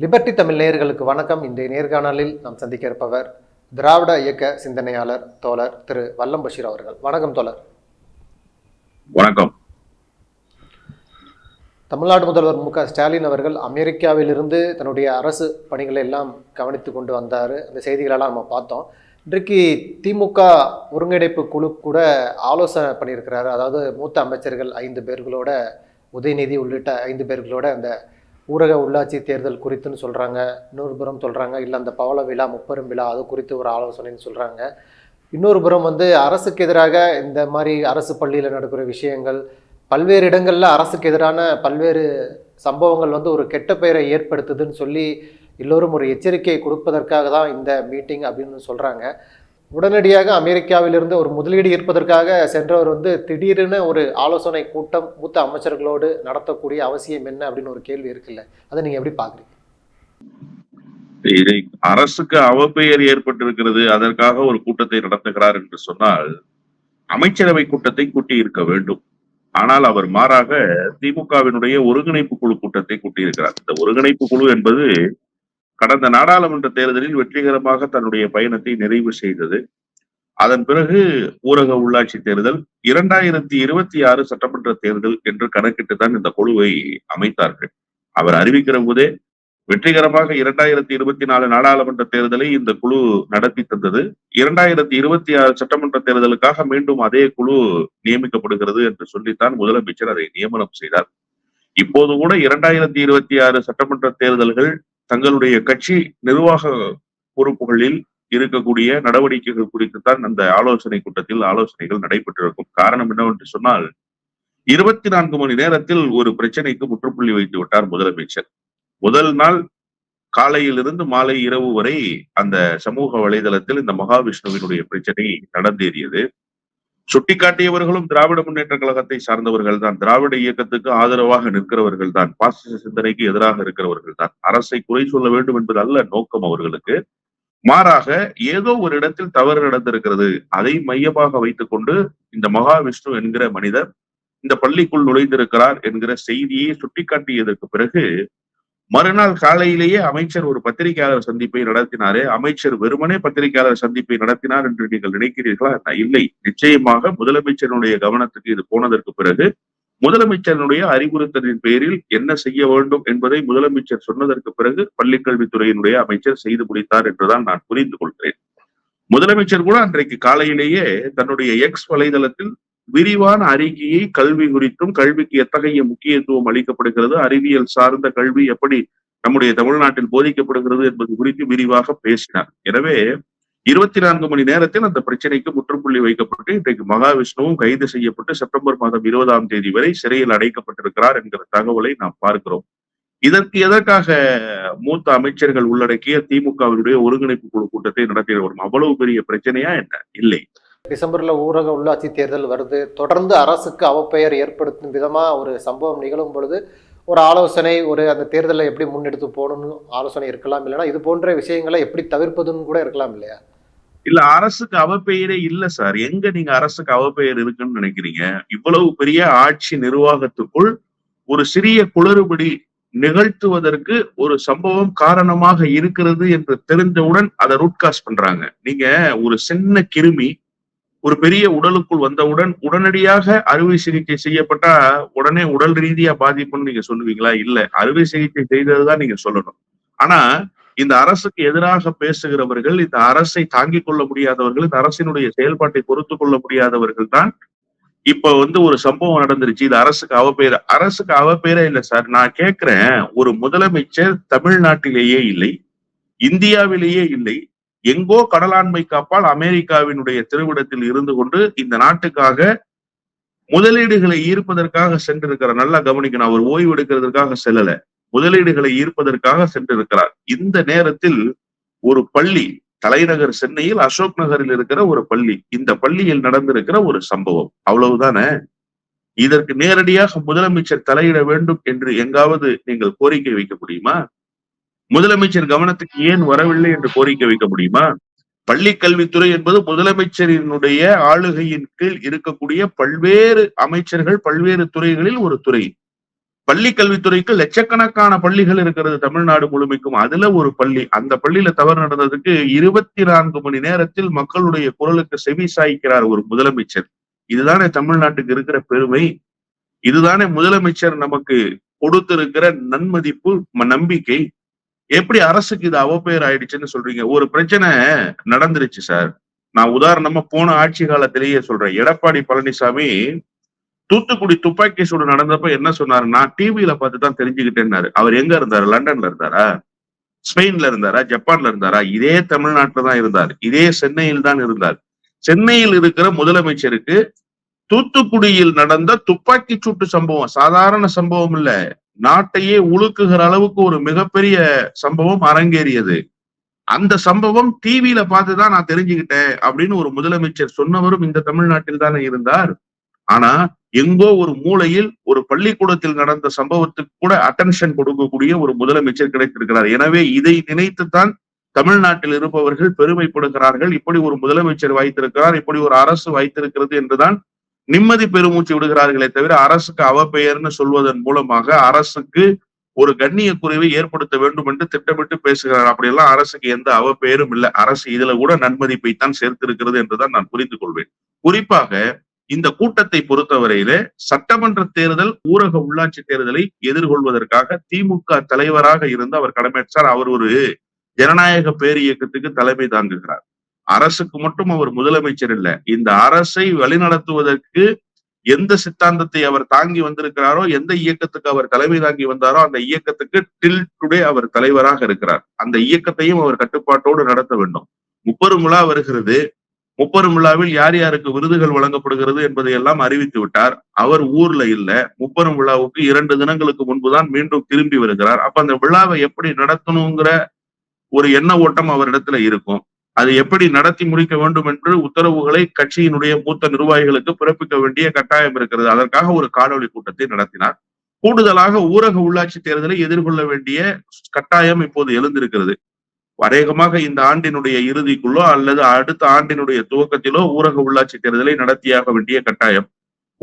Liberty Tamil நேயர்களுக்கு வணக்கம். இன்றைய நேர்காணலில் நாம் சந்திக்க இருப்பவர் திராவிட இயக்க சிந்தனையாளர் தோழர் திரு வல்லம் பஷீர் அவர்கள். வணக்கம் தோழர். வணக்கம். தமிழ்நாடு முதல்வர் மு க ஸ்டாலின் அவர்கள் அமெரிக்காவிலிருந்து தன்னுடைய அரசு பணிகளை எல்லாம் கவனித்து கொண்டு வந்தார். அந்த செய்திகளெல்லாம் நம்ம பார்த்தோம். இன்றைக்கு திமுக ஒருங்கிணைப்பு குழு கூட ஆலோசனை பண்ணியிருக்கிறாரு. அதாவது மூத்த அமைச்சர்கள் ஐந்து பேர்களோட உதயநிதி உள்ளிட்ட ஐந்து பேர்களோட அந்த ஊரக உள்ளாட்சி தேர்தல் குறித்துன்னு சொல்கிறாங்க இன்னொரு புறம் சொல்கிறாங்க இல்லை அந்த பவள விழா முப்பெரும் விழா அது குறித்து ஒரு ஆலோசனைன்னு சொல்கிறாங்க இன்னொரு புறம் வந்து அரசுக்கு எதிராக இந்த மாதிரி அரசு பள்ளியில் நடக்கிற விஷயங்கள் பல்வேறு இடங்களில் அரசுக்கு எதிரான பல்வேறு சம்பவங்கள் வந்து ஒரு கெட்ட பெயரை ஏற்படுத்துதுன்னு சொல்லி எல்லோரும் ஒரு எச்சரிக்கையை கொடுப்பதற்காக தான் இந்த மீட்டிங் அப்படின்னு சொல்கிறாங்க உடனடியாக அமெரிக்காவிலிருந்து ஒரு முதலீடு ஈர்ப்பதற்காக சென்றவர் வந்து திடீரென ஒரு ஆலோசனை கூட்டம் மூத்த அமைச்சர்களோடு நடத்தக்கூடிய அவசியம் என்ன அப்படின்னு ஒரு கேள்வி இருக்குல்ல. அதை நீங்க எப்படி பாக்குறீங்க இதை அரசுக்கு அவப்பெயர் ஏற்பட்டிருக்கிறது அதற்காக ஒரு கூட்டத்தை நடத்துகிறார் என்று சொன்னால் அமைச்சரவை கூட்டத்தை கூட்டி இருக்க வேண்டும். ஆனால் அவர் மாறாக திமுகவினுடைய ஒருங்கிணைப்பு குழு கூட்டத்தை கூட்டியிருக்கிறார். இந்த ஒருங்கிணைப்பு குழு என்பது கடந்த நாடாளுமன்ற தேர்தலில் வெற்றிகரமாக தன்னுடைய பயணத்தை நிறைவு செய்தது. அதன் பிறகு ஊரக உள்ளாட்சி தேர்தல் இரண்டாயிரத்தி இருபத்தி ஆறு சட்டமன்ற தேர்தல் என்று கணக்கிட்டு தான் இந்த குழுவை அமைத்தார்கள். அவர் அறிவிக்கிற போதே வெற்றிகரமாக இரண்டாயிரத்தி இருபத்தி நாலு நாடாளுமன்ற தேர்தலை இந்த குழு நடத்தி தந்தது. இரண்டாயிரத்தி இருபத்தி ஆறு சட்டமன்ற தேர்தலுக்காக மீண்டும் அதே குழு நியமிக்கப்படுகிறது என்று சொல்லித்தான் முதலமைச்சர் அதை நியமனம் செய்தார். இப்போது கூட இரண்டாயிரத்தி இருபத்தி ஆறு சட்டமன்ற தேர்தல்கள் தங்களுடைய கட்சி நிர்வாக பொறுப்புகளில் இருக்கக்கூடிய நடவடிக்கைகள் குறித்து தான் அந்த ஆலோசனை கூட்டத்தில் ஆலோசனைகள் நடைபெற்றிருக்கும். காரணம் என்னவென்று சொன்னால் இருபத்தி நான்கு மணி நேரத்தில் ஒரு பிரச்சனைக்கு முற்றுப்புள்ளி வைத்து விட்டார் முதலமைச்சர். முதல் நாள் காலையிலிருந்து மாலை இரவு வரை அந்த சமூக வலைதளத்தில் இந்த மகாவிஷ்ணுவினுடைய பிரச்சனை நடந்தேறியது. சுட்டிக்காட்டியவர்களும் திராவிட முன்னேற்ற கழகத்தை சார்ந்தவர்கள் தான். திராவிட இயக்கத்துக்கு ஆதரவாக நிற்கிறவர்கள் தான். பாசிச சிந்தனைக்கு எதிராக இருக்கிறவர்கள் தான். அரசை குறை சொல்ல வேண்டும் என்பது அல்ல நோக்கம் அவர்களுக்கு. மாறாக ஏதோ ஒரு இடத்தில் தவறு நடந்திருக்கிறது. அதை மையமாக வைத்துக் கொண்டு இந்த மகாவிஷ்ணு என்கிற மனிதர் இந்த பள்ளிக்குள் நுழைந்திருக்கிறார் என்கிற செய்தியை சுட்டிக்காட்டியதற்கு பிறகு மறுநாள் காலையிலேயே அமைச்சர் ஒரு பத்திரிகையாளர் சந்திப்பை நடத்தினாரு. அமைச்சர் வெறுமனே பத்திரிகையாளர் சந்திப்பை நடத்தினார் என்று நீங்கள் நினைக்கிறீர்களா? இல்லை. நிச்சயமாக முதலமைச்சருடைய கவனத்துக்கு இது போனதற்கு பிறகு முதலமைச்சருடைய அறிவுறுத்தலின் பேரில் என்ன செய்ய வேண்டும் என்பதை முதலமைச்சர் சொன்னதற்கு பிறகு பள்ளிக்கல்வித்துறையினுடைய அமைச்சர் செய்து முடித்தார் என்றுதான் நான் புரிந்து கொள்கிறேன். முதலமைச்சர் கூட அன்றைக்கு காலையிலேயே தன்னுடைய எக்ஸ் வலைதளத்தில் விரிவான அறிக்கையை கல்வி குறித்தும் கல்விக்கு எத்தகைய முக்கியத்துவம் அளிக்கப்படுகிறது அறிவியல் சார்ந்த கல்வி எப்படி நம்முடைய தமிழ்நாட்டில் போதிக்கப்படுகிறது என்பது குறித்து விரிவாக பேசினார். எனவே இருபத்தி நான்கு மணி நேரத்தில் அந்த பிரச்சனைக்கு முற்றுப்புள்ளி வைக்கப்பட்டு இன்றைக்கு மகாவிஷ்ணுவும் கைது செய்யப்பட்டு செப்டம்பர் மாதம் இருபதாம் தேதி வரை சிறையில் அடைக்கப்பட்டிருக்கிறார் என்கிற தகவலை நாம் பார்க்கிறோம். இதற்கு எதற்காக மூத்த அமைச்சர்கள் உள்ளடக்கிய திமுகவினுடைய ஒருங்கிணைப்பு குழு கூட்டத்தை நடத்திட வரும் அவ்வளவு பெரிய பிரச்சனையா என்ன? இல்லை. டிசம்பரில் ஊரக உள்ளாட்சி தேர்தல் வருது. தொடர்ந்து அரசுக்கு அவப்பெயர் ஏற்படுத்தும் விதமாக ஒரு சம்பவம் நிகழும் பொழுது ஒரு ஆலோசனை ஒரு அந்த தேர்தலை எப்படி முன்னெடுத்து போகணும்னு ஆலோசனை இருக்கலாம் இல்லைன்னா இது போன்ற விஷயங்களை எப்படி தவிர்ப்பதுன்னு கூட இருக்கலாம் இல்லையா? இல்ல அரசுக்கு அவப்பெயரே இல்ல சார். எங்க நீங்க அரசுக்கு அவப்பெயர் இருக்குன்னு நினைக்கிறீங்க? இவ்வளவு பெரிய ஆட்சி நிர்வாகத்துக்குள் ஒரு சிறிய குளறுபடி நிகழ்த்துவதற்கு ஒரு சம்பவம் காரணமாக இருக்கிறது என்று தெரிந்தவுடன் அதை ரூட்காஸ்ட் பண்றாங்க. நீங்க ஒரு சின்ன கிருமி ஒரு பெரிய உடலுக்குள் வந்தவுடன் உடனடியாக அறுவை சிகிச்சை செய்யப்பட்டா உடனே உடல் ரீதியா பாதிப்புன்னு நீங்க சொல்லுவீங்களா? இல்ல. அறுவை சிகிச்சை செய்ததுதான் நீங்க சொல்லணும். ஆனா இந்த அரசுக்கு எதிராக பேசுகிறவர்கள் இந்த அரசை தாங்கிக் கொள்ள முடியாதவர்கள் இந்த அரசினுடைய செயல்பாட்டை பொறுத்து கொள்ள முடியாதவர்கள் தான் இப்ப வந்து ஒரு சம்பவம் நடந்துருச்சு. இது அரசுக்கு அவப்பேர அரசுக்கு அவப்பேரே இல்லை சார். நான் கேட்கிறேன் ஒரு முதலமைச்சர் தமிழ்நாட்டிலேயே இல்லை இந்தியாவிலேயே இல்லை எங்கோ கடலாண்மை காப்பால் அமெரிக்காவினுடைய திருவிடத்தில் இருந்து கொண்டு இந்த நாட்டுக்காக முதலீடுகளை ஈர்ப்பதற்காக சென்றிருக்கிற நல்லா கவனிக்கணும் அவர் ஓய்வு எடுக்கிறதுக்காக செல்லல. முதலீடுகளை ஈர்ப்பதற்காக சென்றிருக்கிறார். இந்த நேரத்தில் ஒரு பள்ளி தலைநகர் சென்னையில் அசோக் நகரில் இருக்கிற ஒரு பள்ளி இந்த பள்ளியில் நடந்திருக்கிற ஒரு சம்பவம். அவ்வளவுதானே? இதற்கு நேரடியாக முதலமைச்சர் தலையிட வேண்டும் என்று எங்காவது நீங்கள் கோரிக்கை வைக்க முடியுமா? முதலமைச்சர் கவனத்துக்கு ஏன் வரவில்லை என்று கோரிக்கை வைக்க முடியுமா? பள்ளி கல்வித்துறை என்பது முதலமைச்சரினுடைய ஆளுகையின் கீழ் இருக்கக்கூடிய பல்வேறு அமைச்சர்கள் பல்வேறு துறைகளில் ஒரு துறை. பள்ளி கல்வித்துறைக்கு லட்சக்கணக்கான பள்ளிகள் இருக்கிறது தமிழ்நாடு முழுமைக்கும். அதுல ஒரு பள்ளி. அந்த பள்ளியில தவறு நடந்ததுக்கு இருபத்தி நான்கு மணி நேரத்தில் மக்களுடைய குரலுக்கு செவி சாய்க்கிறார் ஒரு முதலமைச்சர். இதுதானே தமிழ்நாட்டுக்கு இருக்கிற பெருமை. இதுதானே முதலமைச்சர் நமக்கு கொடுத்திருக்கிற நன்மதிப்பு நம்பிக்கை. எப்படி அரசுக்கு இது அவப்பெயர் ஆயிடுச்சுன்னு சொல்றீங்க? ஒரு பிரச்சனை நடந்துருச்சு சார். நான் உதாரணமா போன ஆட்சி காலத்திலேயே சொல்றேன். எடப்பாடி பழனிசாமி தூத்துக்குடி துப்பாக்கி சூடு நடந்தப்ப என்ன சொன்னாரு? நான் டிவியில பார்த்து தான் தெரிஞ்சுக்கிட்டேன்னாரு. அவர் எங்க இருந்தாரு? லண்டன்ல இருந்தாரா? ஸ்பெயின்ல இருந்தாரா? ஜப்பான்ல இருந்தாரா? இதே தமிழ்நாட்டில தான் இருந்தார். இதே சென்னையில் தான் இருந்தார். சென்னையில் இருக்கிற முதலமைச்சருக்கு தூத்துக்குடியில் நடந்த துப்பாக்கி சூட்டு சம்பவம் சாதாரண சம்பவம் இல்ல. நாட்டையே உலுக்குகிற அளவுக்கு ஒரு மிகப்பெரிய சம்பவம் அரங்கேறியது. அந்த சம்பவம் டிவியில பார்த்துதான் நான் தெரிஞ்சுக்கிட்டேன் அப்படின்னு ஒரு முதலமைச்சர் சொன்னவரும் இந்த தமிழ்நாட்டில் தானே இருந்தார். ஆனா எங்கோ ஒரு மூலையில் ஒரு பள்ளிக்கூடத்தில் நடந்த சம்பவத்துக்கு கூட அட்டென்ஷன் கொடுக்கக்கூடிய ஒரு முதலமைச்சர் கிடைத்திருக்கிறார். எனவே இதை நினைத்துத்தான் தமிழ்நாட்டில் இருப்பவர்கள் பெருமைப்படுகிறார்கள். இப்படி ஒரு முதலமைச்சர் வைத்திருக்கிறார் இப்படி ஒரு அரசு வாய்த்திருக்கிறது என்றுதான் நிம்மதி பெருமூச்சு விடுகிறார்களே தவிர அரசுக்கு அவப்பெயர்னு சொல்வதன் மூலமாக அரசுக்கு ஒரு கண்ணிய குறைவை ஏற்படுத்த வேண்டும் என்று திட்டமிட்டு பேசுகிறார். அப்படியெல்லாம் அரசுக்கு எந்த அவப்பெயரும் இல்லை. அரசு இதுல கூட நன்மதிப்பை தான் சேர்த்திருக்கிறது என்றுதான் நான் புரிந்து கொள்வேன். குறிப்பாக இந்த கூட்டத்தை பொறுத்தவரையில சட்டமன்ற தேர்தல் ஊரக உள்ளாட்சி தேர்தலை எதிர்கொள்வதற்காக திமுக தலைவராக இருந்து அவர் கடமையாற்றார் அவர் ஒரு ஜனநாயக பேர் இயக்கத்துக்கு தலைமை தாங்குகிறார். அரசுக்கு மட்டும் அவர் முதலமைச்சர் இல்ல. இந்த அரசை வழிநடத்துவதற்கு எந்த சித்தாந்தத்தை அவர் தாங்கி வந்திருக்கிறாரோ எந்த இயக்கத்துக்கு அவர் தலைமை தாங்கி வந்தாரோ அந்த இயக்கத்துக்கு டில் டுடே அவர் தலைவராக இருக்கிறார். அந்த இயக்கத்தையும் அவர் கட்டுப்பாட்டோடு நடத்த வேண்டும். முப்பெரும் விழா வருகிறது. முப்பெரும் விழாவில் யார் யாருக்கு விருதுகள் வழங்கப்படுகிறது என்பதை எல்லாம் அறிவித்து விட்டார். அவர் ஊர்ல இல்ல. முப்பெரும் விழாவுக்கு இரண்டு தினங்களுக்கு முன்புதான் மீண்டும் திரும்பி வருகிறார். அப்ப அந்த விழாவை எப்படி நடத்தணுங்கிற ஒரு எண்ண ஓட்டம் அவரிடத்துல இருக்கும். அது எப்படி நடத்தி முடிக்க வேண்டும் என்று உத்தரவுகளை கட்சியினுடைய மூத்த நிர்வாகிகளுக்கு பிறப்பிக்க வேண்டிய கட்டாயம் இருக்கிறது. அதற்காக ஒரு காணொலி கூட்டத்தை நடத்தினார். கூடுதலாக ஊரக உள்ளாட்சி தேர்தலை எதிர்கொள்ள வேண்டிய கட்டாயம் இப்போது எழுந்திருக்கிறது. அநேகமாக இந்த ஆண்டினுடைய இறுதிக்குள்ளோ அல்லது அடுத்த ஆண்டினுடைய துவக்கத்திலோ ஊரக உள்ளாட்சி தேர்தலை நடத்தியாக வேண்டிய கட்டாயம்.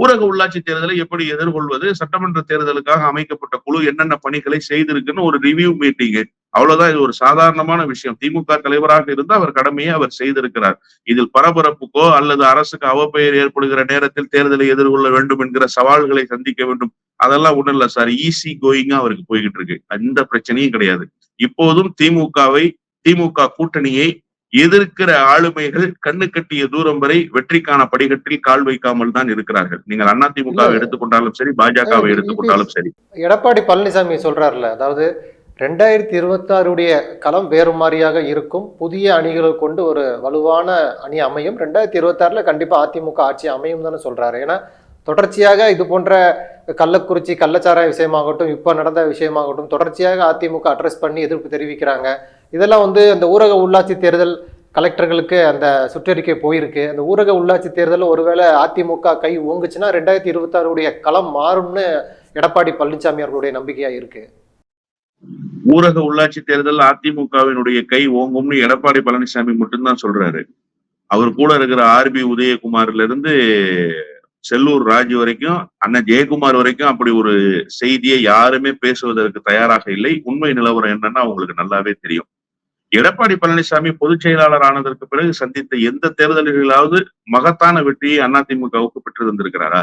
ஊரக உள்ளாட்சி தேர்தலை எப்படி எதிர்கொள்வது? சட்டமன்ற தேர்தலுக்காக அமைக்கப்பட்ட குழு என்னென்ன பணிகளை செய்திருக்குன்னு ஒரு ரிவ்யூ மீட்டிங் அவ்வளவுதான் இது ஒரு சாதாரணமான விஷயம். திமுக தலைவராக இருந்து அவர் கடமையை அவர் செய்திருக்கிறார். இதில் பரபரப்புக்கோ அல்லது அரசுக்கு அவப்பெயர் ஏற்படுகிற நேரத்தில் தேர்தலை எதிர்கொள்ள வேண்டும் என்கிற சவால்களை சந்திக்க வேண்டும். அதெல்லாம் ஒண்ணும் இல்ல சார். ஈஸி கோயிங்கா அவருக்கு போய்கிட்டு இருக்கு. எந்த பிரச்சனையும் கிடையாது. இப்போதும் திமுகவை திமுக கூட்டணியை எதிர்க்கிற ஆளுமைகள் கண்ணு கட்டிய தூரம் வரை வெற்றிக்கான படிக்கட்டில் கால் வைக்காமல் தான் இருக்கிறார்கள். நீங்கள் அதிமுகவை எடுத்துக்கொண்டாலும் சரி பாஜகவை எடுத்துக்கொண்டாலும் சரி. எடப்பாடி பழனிசாமி சொல்றாருல அதாவது ரெண்டாயிரத்தி இருபத்தாறுடைய களம் வேறு மாதிரியாக இருக்கும். புதிய அணிகளை கொண்டு ஒரு வலுவான அணி அமையும். ரெண்டாயிரத்தி இருபத்தாறுல கண்டிப்பா அதிமுக ஆட்சி அமையும் தானே சொல்றாரு. ஏன்னா தொடர்ச்சியாக இது போன்ற கள்ளக்குறிச்சி கள்ளச்சாராய விஷயமாகட்டும் இப்போ நடந்த விஷயமாகட்டும் தொடர்ச்சியாக அதிமுக அட்ரஸ் பண்ணி எதிர்ப்பு தெரிவிக்கிறாங்க. இதெல்லாம் வந்து அந்த ஊரக உள்ளாட்சி தேர்தல் கலெக்டர்களுக்கு அந்த சுற்றறிக்கை போயிருக்கு. அந்த ஊரக உள்ளாட்சி தேர்தலில் ஒருவேளை அதிமுக கை ஓங்குச்சுன்னா ரெண்டாயிரத்தி இருபத்தாறுடைய களம் மாறும்னு எடப்பாடி பழனிசாமி அவர்களுடைய நம்பிக்கையா இருக்கு. ஊரக உள்ளாட்சி தேர்தல் அதிமுகவினுடைய கை ஓங்கும்னு எடப்பாடி பழனிசாமி மட்டும்தான் சொல்றாரு. அவர் கூட இருக்கிற ஆர்பி உதயகுமார்ல இருந்து செல்லூர் ராஜு வரைக்கும் அண்ணன் ஜெயக்குமார் வரைக்கும் அப்படி ஒரு செய்தியை யாருமே பேசுவதற்கு தயாராக இல்லை. உண்மை நிலவரம் என்னன்னா அவங்களுக்கு நல்லாவே தெரியும். எடப்பாடி பழனிசாமி பொதுச் செயலாளர் ஆனதற்கு பிறகு சந்தித்த எந்த தேர்தல்களாவது மகத்தான வெற்றியை அதிமுகவுக்கு பெற்று தந்திருக்கிறாரா?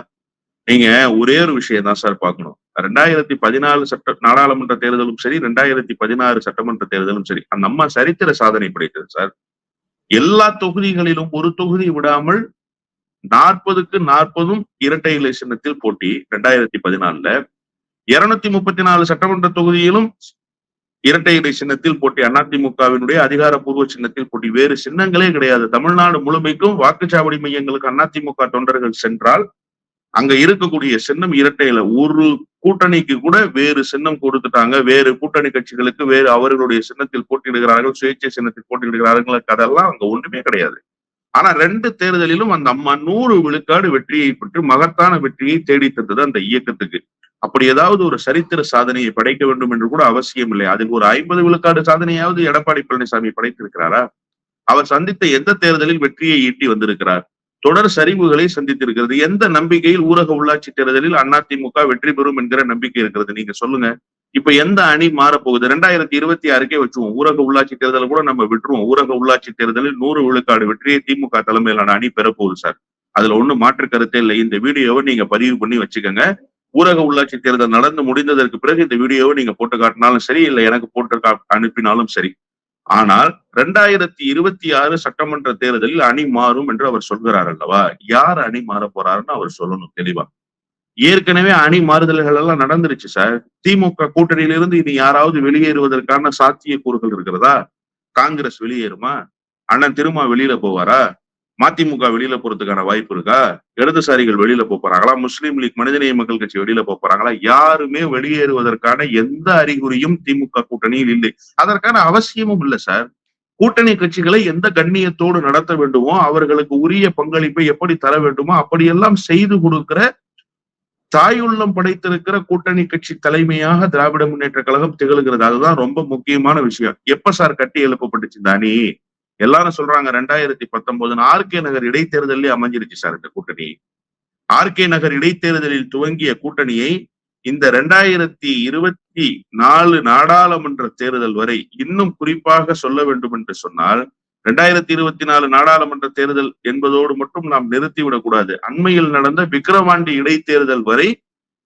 நீங்க ஒரே ஒரு விஷயம் தான் சார் பார்க்கணும். ரெண்டாயிரத்தி பதினாலு சட்ட நாடாளுமன்ற தேர்தலும் சரி ரெண்டாயிரத்தி பதினாறு சட்டமன்ற தேர்தலும் சரி. அந்த அம்மா சரித்திர சாதனை படைத்தது சார். எல்லா தொகுதிகளிலும் ஒரு தொகுதி விடாமல் நாற்பதுக்கு நாற்பதும் இரட்டை இலை சின்னத்தில் போட்டி ரெண்டாயிரத்தி பதினாலுல. இருநூத்தி முப்பத்தி நாலு சட்டமன்ற தொகுதியிலும் இரட்டை இலை சின்னத்தில் போட்டி அதிமுகவினுடைய அதிகாரப்பூர்வ சின்னத்தில் போட்டி. வேறு சின்னங்களே கிடையாது. தமிழ்நாடு முழுமைக்கும் வாக்குச்சாவடி மையங்களுக்கு அதிமுக தொண்டர்கள் சென்றால் அங்க இருக்கக்கூடிய சின்னம் இரட்டையில. ஒரு கூட்டணிக்கு கூட வேறு சின்னம் கொடுத்துட்டாங்க. வேறு கூட்டணி கட்சிகளுக்கு வேறு அவர்களுடைய சின்னத்தில் போட்டியிடுகிறார்கள். சுயேட்சை சின்னத்தில் போட்டியிடுகிறார்கள் அதெல்லாம் அங்க ஒண்ணுமே கிடையாது. ஆனா ரெண்டு தேர்தலிலும் அந்த அம்மா நூறு விழுக்காடு வெற்றியை பெற்று மகத்தான வெற்றியை தேடி தந்தது அந்த இயக்கத்துக்கு. அப்படி ஏதாவது ஒரு சரித்திர சாதனையை படைக்க வேண்டும் என்று கூட அவசியம் இல்லை. அதில் ஒரு ஐம்பது விழுக்காடு சாதனையாவது எடப்பாடி பழனிசாமி படைத்திருக்கிறாரா? அவர் சந்தித்த எந்த தேர்தலில் வெற்றியை ஈட்டி வந்திருக்கிறார்? தொடர் சரிவுகளை சந்தித்திருக்கிறது. எந்த நம்பிக்கையில் ஊரக உள்ளாட்சி தேர்தலில் அதிமுக வெற்றி பெறும் என்கிற நம்பிக்கை இருக்கிறது? நீங்க சொல்லுங்க. இப்ப எந்த அணி மாறப்போகுது? ரெண்டாயிரத்தி இருபத்தி ஆறுக்கே வச்சுவோம். ஊரக உள்ளாட்சி தேர்தலை கூட நம்ம விட்டுருவோம். ஊரக உள்ளாட்சி தேர்தலில் நூறு விழுக்காடு வெற்றியை திமுக தலைமையிலான அணி பெறப்போகுது சார். அதுல ஒண்ணு மாற்று கருத்தே இல்லை. இந்த வீடியோவை நீங்க பதிவு பண்ணி வச்சுக்கோங்க. ஊரக உள்ளாட்சி தேர்தல் நடந்து முடிந்ததற்கு பிறகு இந்த வீடியோவை நீங்க போட்டு காட்டினாலும் சரி இல்லை எனக்கு போட்டு அனுப்பினாலும் சரி. ஆனால் ரெண்டாயிரத்தி இருபத்தி ஆறு சட்டமன்ற தேர்தலில் அணி மாறும் என்று அவர் சொல்கிறார் அல்லவா? யார் அணி மாற போறாருன்னு அவர் சொல்லணும் தெளிவா. ஏற்கனவே அணி மாறுதல்கள் எல்லாம் நடந்துருச்சு சார். திமுக கூட்டணியிலிருந்து இனி யாராவது வெளியேறுவதற்கான சாத்திய கூறுகள் இருக்கிறதா? காங்கிரஸ் வெளியேறுமா? அண்ணன் திருமா வெளியில போவாரா? மதிமுக வெளியில போறதுக்கான வாய்ப்பு இருக்கா? இடதுசாரிகள் வெளியில போறாங்களா? முஸ்லீம் லீக் மனிதநேய மக்கள் கட்சி வெளியில போறாங்களா? யாருமே வெளியேறுவதற்கான எந்த அறிகுறியும் திமுக கூட்டணியில் இல்லை. அதற்கான அவசியமும் இல்லை சார். கூட்டணி கட்சிகளை எந்த கண்ணியத்தோடு நடத்த வேண்டுமோ அவர்களுக்கு உரிய பங்களிப்பை எப்படி தர வேண்டுமோ அப்படியெல்லாம் செய்து கொடுக்கிற தாயுள்ளம் படைத்திருக்கிற கூட்டணி கட்சி தலைமையாக திராவிட முன்னேற்ற கழகம் திகழ்கிறது. அதுதான் ரொம்ப முக்கியமான விஷயம். எப்ப சார் கட்டி எழுப்பப்பட்டுச்சு தானி எல்லாரும் சொல்றாங்க ரெண்டாயிரத்தி பத்தொன்பதுன்னு ஆர்கே நகர் இடைத்தேர்தலே அமைஞ்சிருச்சு சார் இந்த கூட்டணி. ஆர்கே நகர் இடைத்தேர்தலில் துவங்கிய கூட்டணியை இந்த ரெண்டாயிரத்தி இருபத்தி நாலு நாடாளுமன்ற தேர்தல் வரை இன்னும் குறிப்பாக சொல்ல வேண்டும் என்று சொன்னால் ரெண்டாயிரத்தி இருபத்தி நாலு நாடாளுமன்ற தேர்தல் என்பதோடு மட்டும் நாம் நிறுத்திவிடக் கூடாது. அண்மையில் நடந்த விக்கிரவாண்டி இடைத்தேர்தல் வரை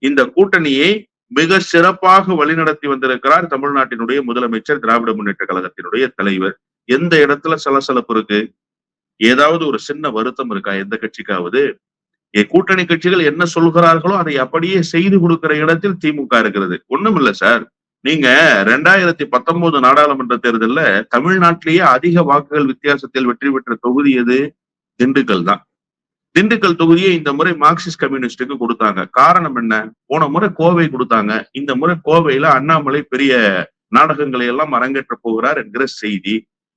இந்த கூட்டணியை மிக சிறப்பாக வழிநடத்தி வந்திருக்கிறார் தமிழ்நாட்டினுடைய முதலமைச்சர் திராவிட முன்னேற்ற கழகத்தினுடைய தலைவர். எந்த இடத்துல சலசலப்பு இருக்கு? ஏதாவது ஒரு சின்ன வருத்தம் இருக்கா எந்த கட்சிக்காவது? கூட்டணி கட்சிகள் என்ன சொல்கிறார்களோ அதை அப்படியே செய்து கொடுக்கிற இடத்தில் திமுக இருக்கிறது. ஒண்ணும் இல்ல சார். நீங்க ரெண்டாயிரத்தி பத்தொன்பது நாடாளுமன்ற தேர்தல்ல தமிழ்நாட்டிலேயே அதிக வாக்குகள் வித்தியாசத்தில் வெற்றி பெற்ற தொகுதி எது? திண்டுக்கல் தான். திண்டுக்கல் தொகுதியை இந்த முறை மார்க்சிஸ்ட் கம்யூனிஸ்டுக்கு கொடுத்தாங்க. காரணம் என்ன? போன முறை கோவை கொடுத்தாங்க. இந்த முறை கோவையில அண்ணாமலை பெரிய நாடகங்களை எல்லாம் அரங்கேற்ற போகிறார் என்கிற செய்தி.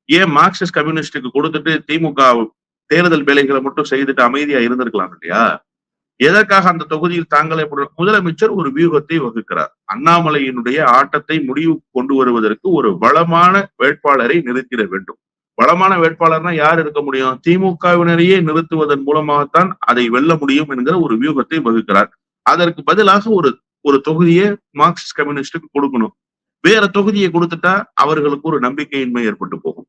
ஏன் மார்க்சிஸ்ட் கம்யூனிஸ்டுக்கு கொடுத்துட்டு திமுக தேர்தல் வேலைகளை மட்டும் செய்துட்டு அமைதியா இருந்திருக்கலாம் இல்லையா? எதற்காக அந்த தொகுதியில் தாங்களே முதலமைச்சர் ஒரு வியூகத்தை வகுக்கிறார். அண்ணாமலையினுடைய ஆட்டத்தை முடிவு கொண்டு வருவதற்கு ஒரு வளமான வேட்பாளரை நிறுத்திட வேண்டும். வளமான வேட்பாளர்னா யார் இருக்க முடியும்? திமுகவினரையே நிறுத்துவதன் மூலமாகத்தான் அதை வெல்ல முடியும் என்கிற ஒரு வியூகத்தை வகுக்கிறார். அதற்கு பதிலாக ஒரு ஒரு தொகுதியை மார்க்சிஸ்ட் கம்யூனிஸ்டுக்கு கொடுக்கணும். வேற தொகுதியை கொடுத்துட்டா அவர்களுக்கு ஒரு நம்பிக்கையின்மை ஏற்பட்டு போகும்.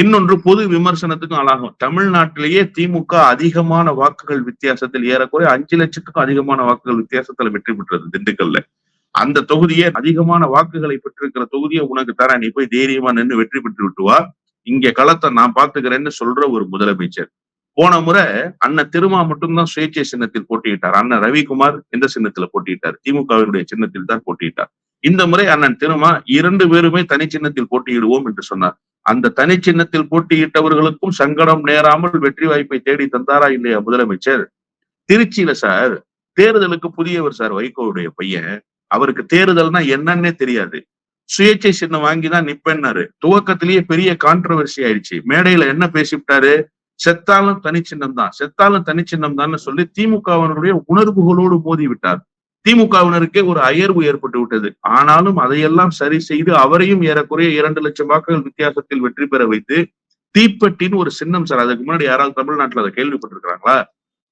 இன்னொன்று பொது விமர்சனத்துக்கும் ஆளாகும். தமிழ்நாட்டிலேயே திமுக அதிகமான வாக்குகள் வித்தியாசத்தில் ஏறக்குறைய அஞ்சு லட்சத்துக்கும் அதிகமான வாக்குகள் வித்தியாசத்துல வெற்றி பெற்றது திண்டுக்கல்ல. அந்த தொகுதியே அதிகமான வாக்குகளை பெற்றிருக்கிற தொகுதியை உனக்கு தர நீ போய் தைரியமா நின்று வெற்றி பெற்று விட்டு வா இங்க களத்தை நான் பாத்துக்கிறேன்னு சொல்ற ஒரு முதலமைச்சர். போன முறை அண்ணன் திருமா மட்டும்தான் சுயேட்சை சின்னத்தில் போட்டியிட்டார். அண்ணன் ரவிக்குமார் எந்த சின்னத்துல போட்டியிட்டார்? திமுகவினுடைய சின்னத்தில் தான் போட்டியிட்டார். இந்த முறை அண்ணன் திருமா இரண்டு பேருமே தனி சின்னத்தில் போட்டியிடுவோம் என்று சொன்னார். அந்த தனி சின்னத்தில் போட்டியிட்டவர்களுக்கும் சங்கடம் நேராமல் வெற்றி வாய்ப்பை தேடி தந்தாரா இல்லையா முதலமைச்சர்? திருச்சியில சார் தேர்தலுக்கு புதியவர் சார் வைகோவுடைய பையன். அவருக்கு தேர்தல்னா என்னன்னே தெரியாது. சுயேட்சை சின்னம் வாங்கிதான் நிப்பேன்னாரு. துவக்கத்திலேயே பெரிய கான்ட்ரவர்சி ஆயிடுச்சு. மேடையில என்ன பேசிவிட்டாரு? செத்தாலும் தனிச்சின்னம் தான் செத்தாலும் தனிச்சின்னம் தான் சொல்லி திமுகவனுடைய உணர்வுகளோடு மோதி விட்டார் திமுகவினருக்கே ஒரு அயர்வு ஏற்பட்டு விட்டது. ஆனாலும் அதையெல்லாம் சரி செய்து அவரையும் ஏறக்குறைய இரண்டு லட்சம் வாக்குகள் வித்தியாசத்தில் வெற்றி பெற வைத்து தீப்பெட்டின்னு ஒரு சின்னம் சார் அதுக்கு முன்னாடி யாராவது தமிழ்நாட்டில் அதை கேள்விப்பட்டிருக்கிறாங்களா?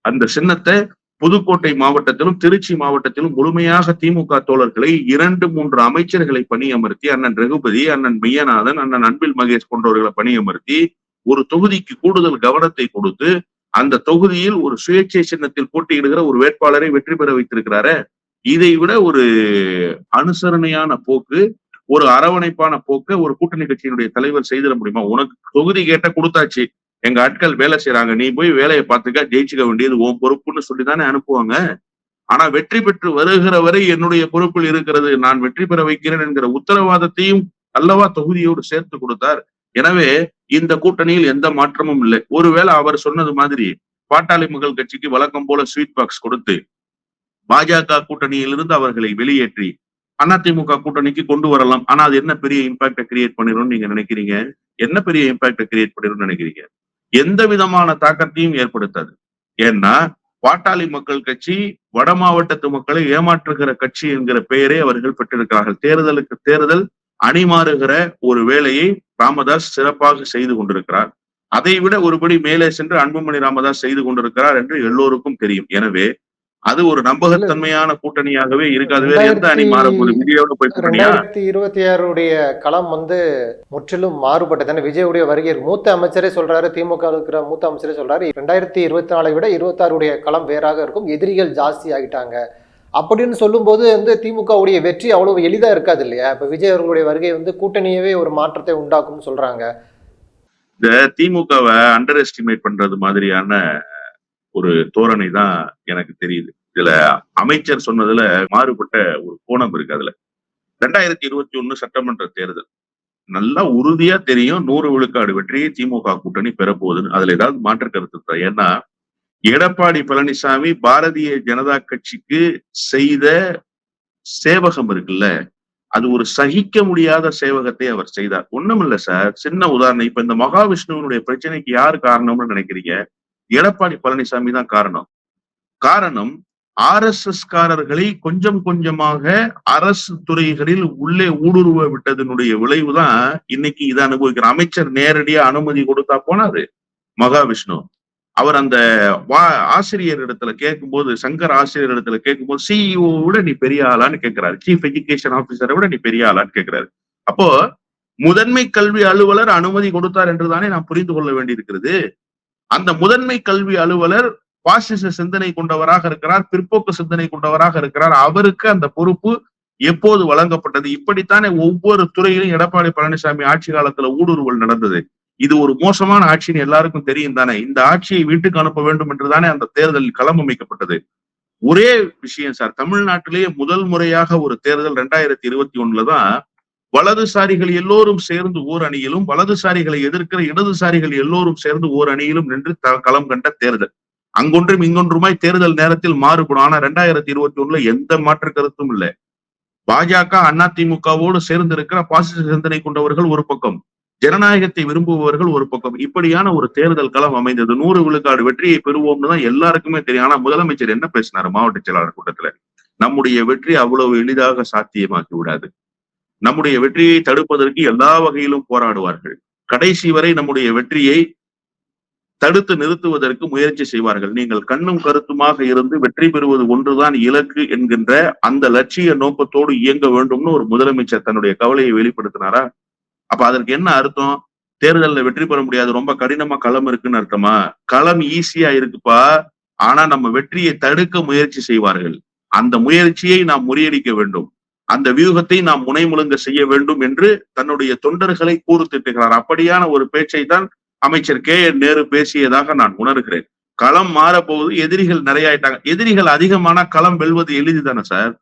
அந்த சின்னத்தை புதுக்கோட்டை மாவட்டத்திலும் திருச்சி மாவட்டத்திலும் முழுமையாக திமுக தோழர்களை இரண்டு மூன்று அமைச்சர்களை பணியமர்த்தி அண்ணன் ரகுபதி அண்ணன் மெய்யநாதன் அண்ணன் அன்பில் மகேஷ் போன்றவர்களை பணியமர்த்தி ஒரு தொகுதிக்கு கூடுதல் கவனத்தை கொடுத்து அந்த தொகுதியில் ஒரு சுயேட்சை சின்னத்தில் போட்டியிடுகிற ஒரு வேட்பாளரை வெற்றி பெற வைத்திருக்கிறாரு இதை விட ஒரு அனுசரணையான போக்கு ஒரு அரவணைப்பான போக்கு ஒரு கூட்டணி கட்சியினுடைய தலைவர் செய்திட முடியுமா? உனக்கு தொகுதி கேட்ட கொடுத்தாச்சு. எங்க ஆட்கள் வேலை செய்யறாங்க நீ போய் வேலையை பார்த்துக்க ஜெயிச்சுக்க வேண்டியது உன் பொறுப்புன்னு சொல்லி தானே அனுப்புவாங்க. ஆனா வெற்றி பெற்று வருகிற வரை என்னுடைய பொறுப்பில் இருக்கிறது. நான் வெற்றி பெற வைக்கிறேன் என்கிற உத்தரவாதத்தையும் அல்லவா தொகுதியோடு சேர்த்து கொடுத்தார். எனவே இந்த கூட்டணியில் எந்த மாற்றமும் இல்லை. ஒருவேளை அவர் சொன்னது மாதிரி பாட்டாளி மக்கள் கட்சிக்கு வழக்கம் போல ஸ்வீட் பாக்ஸ் கொடுத்து பாஜக கூட்டணியிலிருந்து அவர்களை வெளியேற்றி அதிமுக கூட்டணிக்கு கொண்டு வரலாம். ஆனா அது என்ன பெரிய இம்பாக்ட கிரியேட் பண்ணிடும் நீங்க நினைக்கிறீங்க? என்ன பெரிய இம்பாக்ட கிரியேட் பண்ணிடும் நினைக்கிறீங்க? எந்த விதமான தாக்கத்தையும் ஏற்படுத்தாது. ஏன்னா பாட்டாளி மக்கள் கட்சி வட மாவட்டத்து மக்களை ஏமாற்றுகிற கட்சி என்கிற பெயரை அவர்கள் பெற்றிருக்கிறார்கள். தேர்தலுக்கு தேர்தல் அணிமாறுகிற ஒரு வேலையை ராமதாஸ் சிறப்பாக செய்து கொண்டிருக்கிறார். அதை விட ஒருபடி மேலே சென்று அன்புமணி ராமதாஸ் செய்து கொண்டிருக்கிறார் என்று எல்லோருக்கும் தெரியும். எனவே அது ஒரு நம்பகத்தன்மையான கூட்டணியாகவே இருக்காது வேற எந்த அணி மாறப்போகுது விஜயோட போய் கூட்டணியா? இருபத்தி ஆறுடைய களம் வந்து முற்றிலும் மாறுபட்டது. விஜயுடைய வருகை மூத்த அமைச்சரே சொல்றாரு திமுக இருக்கிற மூத்த அமைச்சரே சொல்றாரு ரெண்டாயிரத்தி இருபத்தி நாலை விட இருபத்தாறுடைய களம் வேறாக இருக்கும். எதிரிகள் ஜாஸ்தி ஆகிட்டாங்க அப்படின்னு சொல்லும்போது வந்து திமுகவுடைய வெற்றி அவ்வளவு எளிதா இருக்காது இல்லையா? இப்ப விஜய் அவர்களுடைய வருகை வந்து கூட்டணியவே ஒரு மாற்றத்தை உண்டாக்கும்னு சொல்றாங்க. இந்த திமுகவை அண்டர் எஸ்டிமேட் பண்றது மாதிரியான ஒரு தோரணை தான் எனக்கு தெரியுது. இதுல அமைச்சர் சொன்னதுல மாறுபட்ட ஒரு கோணம் இருக்கு அதுல. ரெண்டாயிரத்தி இருபத்தி ஒண்ணு சட்டமன்ற தேர்தல். நல்லா உறுதியா தெரியும் நூறு விழுக்காடு வெற்றியை திமுக கூட்டணி பெறப்போகுதுன்னு. அதுல ஏதாவது மாற்று கருத்து ஏன்னா எடப்பாடி பழனிசாமி பாரதிய ஜனதா கட்சிக்கு செய்த சேவகம் இருக்குல்ல அது ஒரு சகிக்க முடியாத சேவகத்தை அவர் செய்தார். ஒண்ணுமில்ல சார். சின்ன உதாரணம் இப்ப இந்த மகாவிஷ்ணுவனுடைய பிரச்சனைக்கு யார் காரணம்னு நினைக்கிறீங்க? எடப்பாடி பழனிசாமி தான் காரணம். காரணம் ஆர் எஸ் எஸ் காரர்களை கொஞ்சம் கொஞ்சமாக அரசு துறைகளில் உள்ளே ஊடுருவ விட்டதனுடைய விளைவுதான் இன்னைக்கு இதை அனுபவிக்கிற. அமைச்சர் நேரடியா அனுமதி கொடுத்தா போனாரு மகாவிஷ்ணு. அவர் அந்த வா ஆசிரியர் இடத்துல கேட்கும்போது சங்கர் ஆசிரியர் இடத்துல கேட்கும்போது சிஇஓ விட நீ பெரிய ஆளான்னு கேட்கிறாரு. சீஃப் எஜுகேஷன் ஆபீசரை விட நீ பெரிய ஆளான்னு கேட்கிறாரு. அப்போ முதன்மை கல்வி அலுவலர் அனுமதி கொடுத்தார் என்றுதானே நான் புரிந்து கொள்ள வேண்டியிருக்கிறது. அந்த முதன்மை கல்வி அலுவலர் பாசிச சிந்தனை கொண்டவராக இருக்கிறார் பிற்போக்கு சிந்தனை கொண்டவராக இருக்கிறார். அவருக்கு அந்த பொறுப்பு எப்போது வழங்கப்பட்டது? இப்படித்தானே ஒவ்வொரு துறையிலும் எடப்பாடி பழனிசாமி ஆட்சி காலத்துல ஊடுருவல் நடந்தது. இது ஒரு மோசமான ஆட்சின்னு எல்லாருக்கும் தெரியும் தானே. இந்த ஆட்சியை வீட்டுக்கு அனுப்ப வேண்டும் என்றுதானே அந்த தேர்தலில் களம் அமைக்கப்பட்டது. ஒரே விஷயம் சார் தமிழ்நாட்டிலேயே முதல் முறையாக ஒரு தேர்தல் ரெண்டாயிரத்தி இருபத்தி ஒண்ணுல தான் வலதுசாரிகள் எல்லோரும் சேர்ந்து ஓர் அணியிலும் வலதுசாரிகளை எதிர்க்கிற இடதுசாரிகள் எல்லோரும் சேர்ந்து ஓர் அணியிலும் நின்று த- களம் கண்ட தேர்தல். அங்கொன்றும் இங்கொன்றுமாய் தேர்தல் நேரத்தில் மாறுபடும். ஆனா ரெண்டாயிரத்தி இருபத்தி ஒண்ணுல எந்த மாற்று கருத்தும் இல்லை. பாஜக அதிமுகவோடு சேர்ந்து இருக்கிற பாசிச சிந்தனை கொண்டவர்கள் ஒரு பக்கம். ஜனநாயகத்தை விரும்புபவர்கள் ஒரு பக்கம். இப்படியான ஒரு தேர்தல் களம் அமைந்தது. நூறு விழுக்காடு வெற்றியை பெறுவோம்னு தான் எல்லாருக்குமே தெரியும். ஆனா முதலமைச்சர் என்ன பேசினாரு? மாவட்ட செயலாளர் கூட்டத்துல. நம்முடைய வெற்றி அவ்வளவு எளிதாக சாத்தியமாக்கி விடாது. நம்முடைய வெற்றியை தடுப்பதற்கு எல்லா வகையிலும் போராடுவார்கள். கடைசி வரை நம்முடைய வெற்றியை தடுத்து நிறுத்துவதற்கு முயற்சி செய்வார்கள். நீங்கள் கண்ணும் கருத்துமாக இருந்து வெற்றி பெறுவது ஒன்றுதான் இலக்கு என்கின்ற அந்த லட்சிய நோக்கத்தோடு இயங்க வேண்டும்னு ஒரு முதலமைச்சர் தன்னுடைய கவலையை வெளிப்படுத்தினாரா? அப்ப அதற்கு என்ன அர்த்தம்? தேர்தலில் வெற்றி பெற முடியாது ரொம்ப கடினமா களம் இருக்குன்னு அர்த்தமா? களம் ஈஸியா இருக்குப்பா. ஆனா நம்ம வெற்றியை தடுக்க முயற்சி செய்வார்கள். அந்த முயற்சியை நாம் முறியடிக்க வேண்டும். அந்த வியூகத்தை நாம் முனைமுழுங்க செய்ய வேண்டும் என்று தன்னுடைய தொண்டர்களை கூறு திட்டுகிறார் அப்படியான ஒரு பேச்சை தான் அமைச்சர் கே என் நேரு பேசியதாக நான் உணர்கிறேன். களம் மாறப்போகுது எதிரிகள் நிறைய ஆயிட்டாங்க எதிரிகள் அதிகமான களம் வெல்வது எளிதுதானே சார்?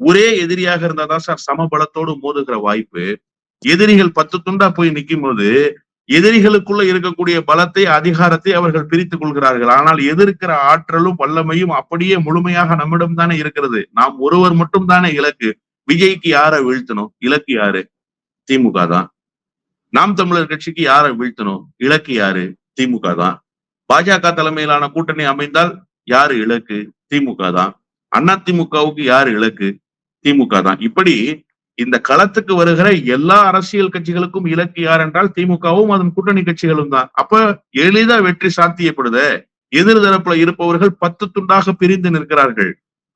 ஒரே எதிரியாக இருந்தாதான் சார் சமபலத்தோடு மோதுகிற வாய்ப்பு. எதிரிகள் பத்து துண்டா போய் நிற்கும் போது எதிரிகளுக்குள்ள இருக்கக்கூடிய பலத்தை அதிகாரத்தை அவர்கள் பிரித்துக் கொள்கிறார்கள். ஆனால் எதிர்க்கிற ஆற்றலும் வல்லமையும் அப்படியே முழுமையாக நம்மிடம் தானே இருக்கிறது. நாம் ஒருவர் மட்டும் தானே இலக்கு. விஜய்க்கு யாரை வீழ்த்தணும்? இலக்கு யாரு? திமுக தான். நாம் தமிழர் கட்சிக்கு யாரை வீழ்த்தணும்? இலக்கு யாரு? திமுக தான். பாஜக தலைமையிலான கூட்டணி அமைந்தால் யாரு இலக்கு? திமுக தான். அண்ணா திமுகவுக்கு யாரு இலக்கு? திமுக தான். இப்படி இந்த களத்துக்கு வருகிற எல்லா அரசியல் கட்சிகளுக்கும் இலக்கு யார் என்றால் திமுகவும் அதன் கூட்டணி கட்சிகளும் தான். அப்ப எளிதா வெற்றி சாத்தியப்படுத. எதிர்தரப்புல இருப்பவர்கள் பத்து துண்டாக பிரிந்து நிற்கிறார்கள்.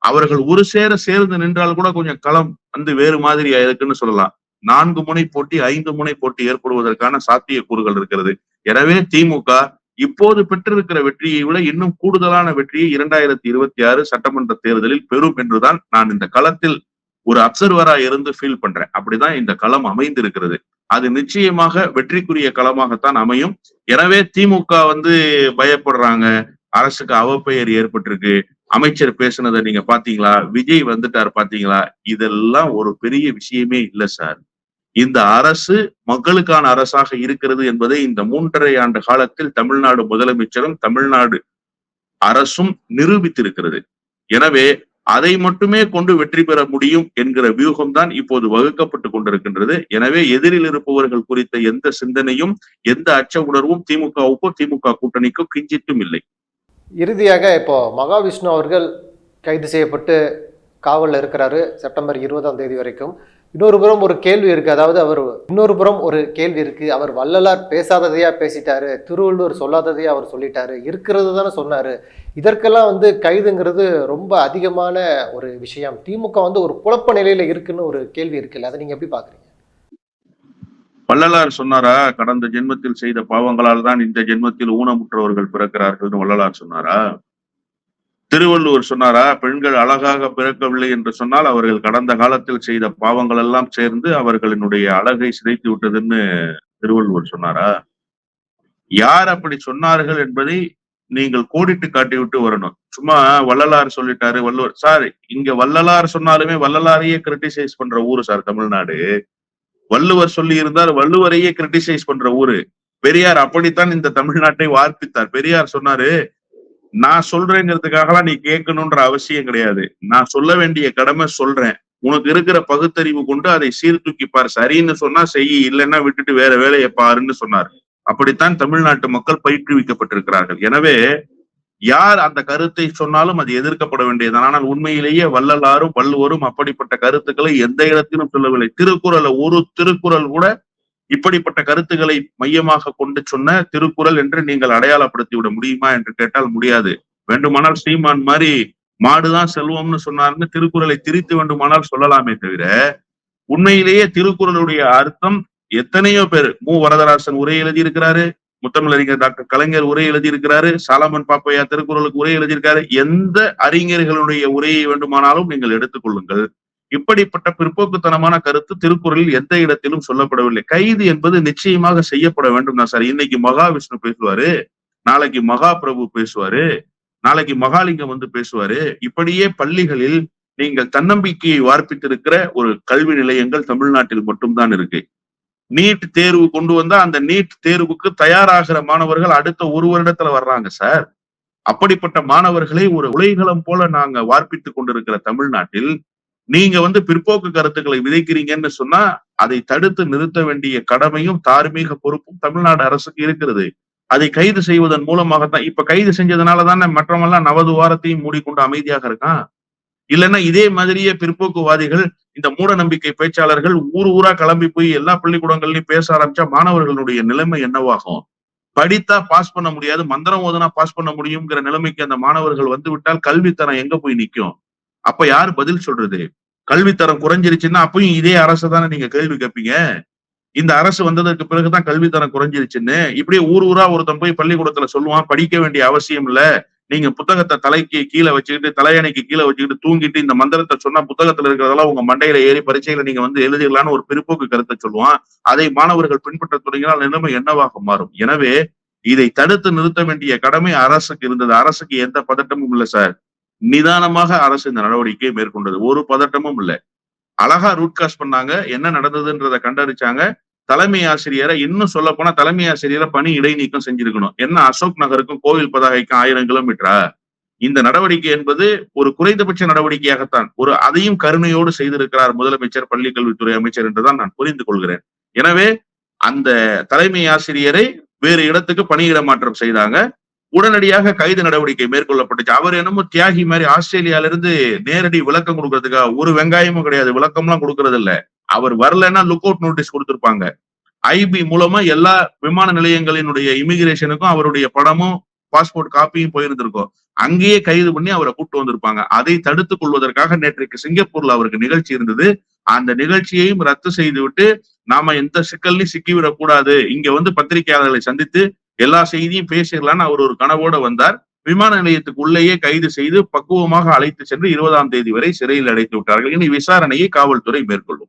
அவர்கள் ஒரு சேர சேர்ந்து நின்றால் கூட கொஞ்சம் களம் வந்து வேறு மாதிரி இருக்குன்னு சொல்லலாம். நான்கு முனை போட்டி ஐந்து முனை போட்டி ஏற்படுவதற்கான சாத்தியக்கூறுகள் இருக்கிறது. எனவே திமுக இப்போது பெற்றிருக்கிற வெற்றியை விட இன்னும் கூடுதலான வெற்றியை இரண்டாயிரத்தி இருபத்தி ஆறு சட்டமன்ற தேர்தலில் பெறும் என்றுதான் நான் இந்த களத்தில் ஒரு அப்சர்வரா இருந்து ஃபீல் பண்றேன். அப்படிதான் இந்த களம் அமைந்திருக்கிறது. அது நிச்சயமாக வெற்றிக்குரிய களமாகத்தான் அமையும். எனவே திமுக வந்து பயப்படுறாங்க. அரசுக்கு அவப்பெயர் ஏற்பட்டிருக்கு. அமைச்சர் பேசுனதை நீங்க பாத்தீங்களா? விஜய் வந்துட்டார் பாத்தீங்களா? இதெல்லாம் ஒரு பெரிய விஷயமே இல்ல சார். இந்த அரசு மக்களுக்கான அரசாக இருக்கிறது என்பதை இந்த மூன்றரை ஆண்டு காலத்தில் தமிழ்நாடு முதலமைச்சரும் தமிழ்நாடு அரசும் நிரூபித்திருக்கிறது. எனவே அதை மட்டுமே கொண்டு வெற்றி பெற முடியும் என்கிற வியூகம் தான் இப்போது வகுக்கப்பட்டு கொண்டிருக்கின்றது. எனவே எதிரில் இருப்பவர்கள் குறித்த எந்த சிந்தனையும் எந்த அச்ச உணர்வும் திமுகவுக்கோ திமுக கூட்டணிக்கோ கிஞ்சிட்டும் இல்லை. இறுதியாக இப்போது மகாவிஷ்ணு அவர்கள் கைது செய்யப்பட்டு காவலில் இருக்கிறாரு செப்டம்பர் இருபதாம் தேதி வரைக்கும். இன்னொரு புறம் ஒரு கேள்வி இருக்குது அதாவது அவர் இன்னொரு புறம் ஒரு கேள்வி இருக்குது அவர் வள்ளலார் பேசாததையாக பேசிட்டாரு. திருவள்ளுவர் சொல்லாததையாக அவர் சொல்லிட்டாரு. இருக்கிறது தானே சொன்னார். இதற்கெல்லாம் வந்து கைதுங்கிறது ரொம்ப அதிகமான ஒரு விஷயம். திமுக வந்து ஒரு குழப்ப நிலையில் இருக்குன்னு ஒரு கேள்வி இருக்குல்ல அதை நீங்கள் எப்படி பார்க்குறீங்க வள்ளலார் சொன்னாரா கடந்த ஜென்மத்தில் செய்த பாவங்களால் தான் இந்த ஜென்மத்தில் ஊனமுற்றவர்கள் பிறக்கிறார்கள்னு வள்ளலார் சொன்னாரா? திருவள்ளுவர் சொன்னாரா பெண்கள் அழகாக பிறக்கவில்லை என்று சொன்னால் அவர்கள் கடந்த காலத்தில் செய்த பாவங்கள் எல்லாம் சேர்ந்து அவர்களினுடைய அழகை சிதைத்து விட்டதுன்னு திருவள்ளுவர் சொன்னாரா? யார் அப்படி சொன்னார்கள் என்பதை நீங்கள் கோடிட்டு காட்டி விட்டு வரணும். சும்மா வள்ளலார் சொல்லிட்டாரு வள்ளுவர் சார் இங்க வள்ளலார் சொன்னாலுமே வள்ளலாரையே கிரிட்டிசைஸ் பண்ற ஊரு சார் தமிழ்நாடு. வள்ளுவர் சொல்லி இருந்தார் வள்ளுவரையே கிரிட்டிசைஸ் பண்ற ஊரு. பெரியார் அப்படித்தான் இந்த தமிழ்நாட்டை வார்ப்பித்தார். பெரியார் சொன்னாரு நான் சொல்றேங்கிறதுக்காகலாம் நீ கேட்கணும்ன்ற அவசியம் கிடையாது. நான் சொல்ல வேண்டிய கடமை சொல்றேன். உனக்கு இருக்கிற பகுத்தறிவு கொண்டு அதை சீர்தூக்கி பார். சரின்னு சொன்னா செய் இல்லைன்னா விட்டுட்டு வேற வேலையை பாருன்னு சொன்னார். அப்படித்தான் தமிழ்நாட்டு மக்கள் பயிற்றுவிக்கப்பட்டிருக்கிறார்கள். எனவே யார் அந்த கருத்தை சொன்னாலும் அது எதிர்க்கப்பட வேண்டியதுதான். ஆனால் உண்மையிலேயே வள்ளலாரும் வள்ளுவரும் அப்படிப்பட்ட கருத்துக்களை எந்த இடத்திலும் சொல்லவில்லை. திருக்குறள் ஒரு திருக்குறள் கூட இப்படிப்பட்ட கருத்துக்களை மையமாக கொண்டு சொன்ன திருக்குறள் என்று நீங்கள் அடையாளப்படுத்தி விட முடியுமா என்று கேட்டால் முடியாது. வேண்டுமானால் ஸ்ரீமான் மாதிரி மாடுதான் செல்வம்னு சொன்னார்னு திருக்குறளை திரித்து வேண்டுமானால் சொல்லலாமே தவிர உண்மையிலேயே திருக்குறளுடைய அர்த்தம் எத்தனையோ பேர் மு. வரதராசன் உரை எழுதியிருக்கிறாரு. முத்தமிழறிஞர் டாக்டர் கலைஞர் உரை எழுதியிருக்கிறாரு. சாலமன் பாப்பையா திருக்குறளுக்கு உரை எழுதியிருக்காரு. எந்த அறிஞர்களுடைய உரையை வேண்டுமானாலும் நீங்கள் எடுத்துக்கொள்ளுங்கள் இப்படிப்பட்ட பிற்போக்குத்தனமான கருத்து திருக்குறளில் எந்த இடத்திலும் சொல்லப்படவில்லை. கைது என்பது நிச்சயமாக செய்யப்பட வேண்டும் தான் சார். இன்னைக்கு மகாவிஷ்ணு பேசுவாரு நாளைக்கு மகா பிரபு பேசுவாரு நாளைக்கு மகாலிங்கம் வந்து பேசுவாரு. இப்படியே பள்ளிகளில் நீங்கள் தன்னம்பிக்கையை வார்ப்பித்திருக்கிற ஒரு கல்வி நிலையங்கள் தமிழ்நாட்டில் மட்டும்தான் இருக்கு. நீட் தேர்வு கொண்டு வந்தா அந்த நீட் தேர்வுக்கு தயாராகிற மாணவர்கள் அடுத்த ஒரு வருடத்துல வர்றாங்க சார் அப்படிப்பட்ட மாணவர்களை ஒரு உலைகளம் போல நாங்க வார்ப்பித்துக் கொண்டிருக்கிற தமிழ்நாட்டில் நீங்க வந்து பிற்போக்கு கருத்துக்களை விதைக்கிறீங்கன்னு சொன்னா அதை தடுத்து நிறுத்த வேண்டிய கடமையும் தார்மீக பொறுப்பும் தமிழ்நாடு அரசுக்கு இருக்கிறது. அதை கைது செய்வதன் மூலமாகத்தான் இப்ப கைது செஞ்சதுனால தானே மற்றவெல்லாம் நவதுவாரத்தையும் மூடிக்கொண்டு அமைதியாக இருக்கான்? இல்லைன்னா இதே மாதிரியே பிற்போக்குவாதிகள் இந்த மூட நம்பிக்கை பேச்சாளர்கள் ஊர் ஊரா கிளம்பி போய் எல்லா பள்ளிக்கூடங்கள்லயும் பேச ஆரம்பிச்சா மாணவர்களுடைய நிலைமை என்னவாகும்? படித்தா பாஸ் பண்ண முடியாது மந்திரம் ஓதுனா பாஸ் பண்ண முடியுங்கிற நிலைமைக்கு அந்த மாணவர்கள் வந்து விட்டால் கல்வித்தரம் எங்க போய் நிக்கும்? அப்ப யார் பதில் சொல்றது? கல்வித்தரம் குறைஞ்சிருச்சுன்னா அப்பயும் இதே அரசு தானே நீங்க கேள்வி கேட்பீங்க இந்த அரசு வந்ததற்கு பிறகுதான் கல்வித்தரம் குறைஞ்சிருச்சுன்னு. இப்படியே ஊர் ஊரா ஒருத்தன் போய் பள்ளிக்கூடத்துல சொல்லுவான் படிக்க வேண்டிய அவசியம் இல்ல. நீங்க புத்தகத்தை தலைக்கு கீழே வச்சுக்கிட்டு தலையணைக்கு கீழே வச்சுக்கிட்டு தூங்கிட்டு இந்த மந்திரத்தை சொன்னா புத்தகத்துல இருக்கிறதெல்லாம் உங்க மண்டையில ஏறி பரீட்சையில நீங்க வந்து எழுதிடலான்னு ஒரு பிற்போக்கு கருத்தை சொல்லுவான். அதை மாணவர்கள் பின்பற்ற தொடங்கினால் நிலைமை என்னவாக மாறும்? எனவே இதை தடுத்து நிறுத்த வேண்டிய கடமை அரசுக்கு இருந்தது. அரசுக்கு எந்த பதட்டமும் இல்லை சார். நிதானமாக அரசு இந்த நடவடிக்கையை மேற்கொண்டது. ஒரு பதட்டமும் இல்லை. அழகா ரூட் காஸ்ட் பண்ணாங்க. என்ன நடந்ததுன்றதை கண்டறிச்சாங்க. தலைமை ஆசிரியரை இன்னும் சொல்ல போனா தலைமை ஆசிரியரை பணி இடைநீக்கம் செஞ்சிருக்கணும். என்ன அசோக் நகருக்கும் கோவில் பதாகைக்கும் ஆயிரம் கிலோமீட்டரா? இந்த நடவடிக்கை என்பது ஒரு குறைந்தபட்ச நடவடிக்கையாகத்தான். ஒரு அதையும் கருணையோடு செய்திருக்கிறார் முதலமைச்சர் பள்ளிக்கல்வித்துறை அமைச்சர் என்றுதான் நான் புரிந்து கொள்கிறேன். எனவே அந்த தலைமை ஆசிரியரை வேறு இடத்துக்கு பணியிட மாற்றம் செய்தாங்க. உடனடியாக கைது நடவடிக்கை மேற்கொள்ளப்பட்டுச்சு. அவர் என்னமோ தியாகி மாதிரி ஆஸ்திரேலியால இருந்து நேரடி விளக்கம் கொடுக்கறதுக்காக ஒரு வெங்காயமும் கிடையாது. விளக்கம்லாம் கொடுக்கறது இல்லை அவர் வரலன்னா லுக் அவுட் நோட்டீஸ் கொடுத்திருப்பாங்க. ஐபி மூலமா எல்லா விமான நிலையங்களினுடைய இமிகிரேஷனுக்கும் அவருடைய படமும் பாஸ்போர்ட் காப்பியும் போயிருந்திருக்கும். அங்கேயே கைது பண்ணி அவரை கூட்டு வந்திருப்பாங்க. அதை தடுத்துக் கொள்வதற்காக நேற்றைக்கு சிங்கப்பூர்ல அவருக்கு நிகழ்ச்சி இருந்தது. அந்த நிகழ்ச்சியையும் ரத்து செய்து விட்டு நாம எந்த சிக்கல்லையும் சிக்கிவிடக் கூடாது இங்க வந்து பத்திரிகையாளர்களை சந்தித்து எல்லா செய்தியும் பேசிடலான்னு அவர் ஒரு கனவோட வந்தார். விமான நிலையத்துக்கு உள்ளேயே கைது செய்து பக்குவமாக அழைத்து சென்று இருபதாம் தேதி வரை சிறையில் அடைத்து விட்டார்கள். இனி விசாரணையை காவல்துறை மேற்கொள்ளும்.